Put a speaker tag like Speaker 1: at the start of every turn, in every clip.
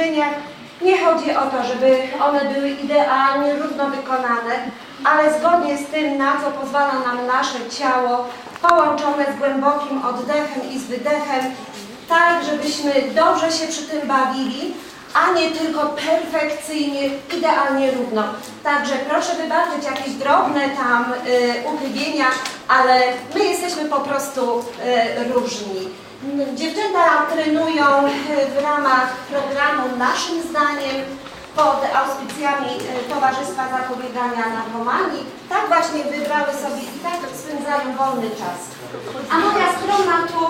Speaker 1: ćwiczeniach nie chodzi o to, żeby one były idealnie, równo wykonane, ale zgodnie z tym, na co pozwala nam nasze ciało, połączone z głębokim oddechem i z wydechem, tak żebyśmy dobrze się przy tym bawili, a nie tylko perfekcyjnie, idealnie równo. Także proszę wybaczyć jakieś drobne tam y, uchybienia, ale my jesteśmy po prostu y, różni. Dziewczęta trenują y, w ramach programu Naszym Zdaniem pod auspicjami y, Towarzystwa Zapobiegania Narkomanii. Tak właśnie wybrały sobie i tak spędzają wolny czas. A moja skromna tu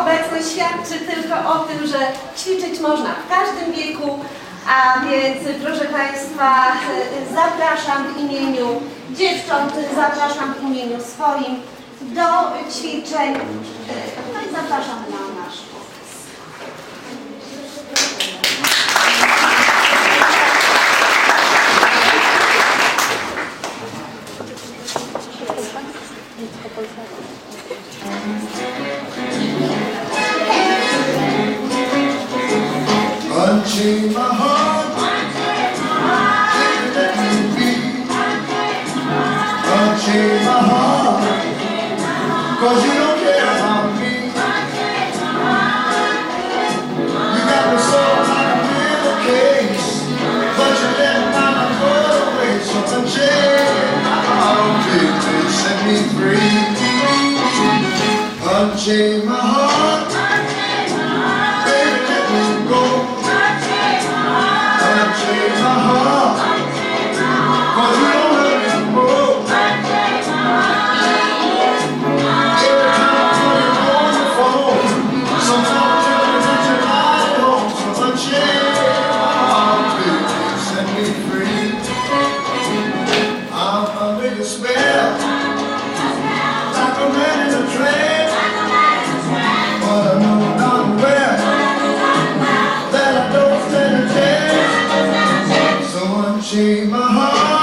Speaker 1: obecność świadczy tylko o tym, że ćwiczyć można w każdym wieku, a więc proszę Państwa y, zapraszam w imieniu dziewcząt, zapraszam w imieniu swoim do ćwiczeń. No i zapraszam na nasz.
Speaker 2: Unchain my heart, let me be. Unchain my heart, cause you don't care about me. You got me so like a pillowcase, but you let my go away. So my heart, please, please set me free. Unchain Shake my heart.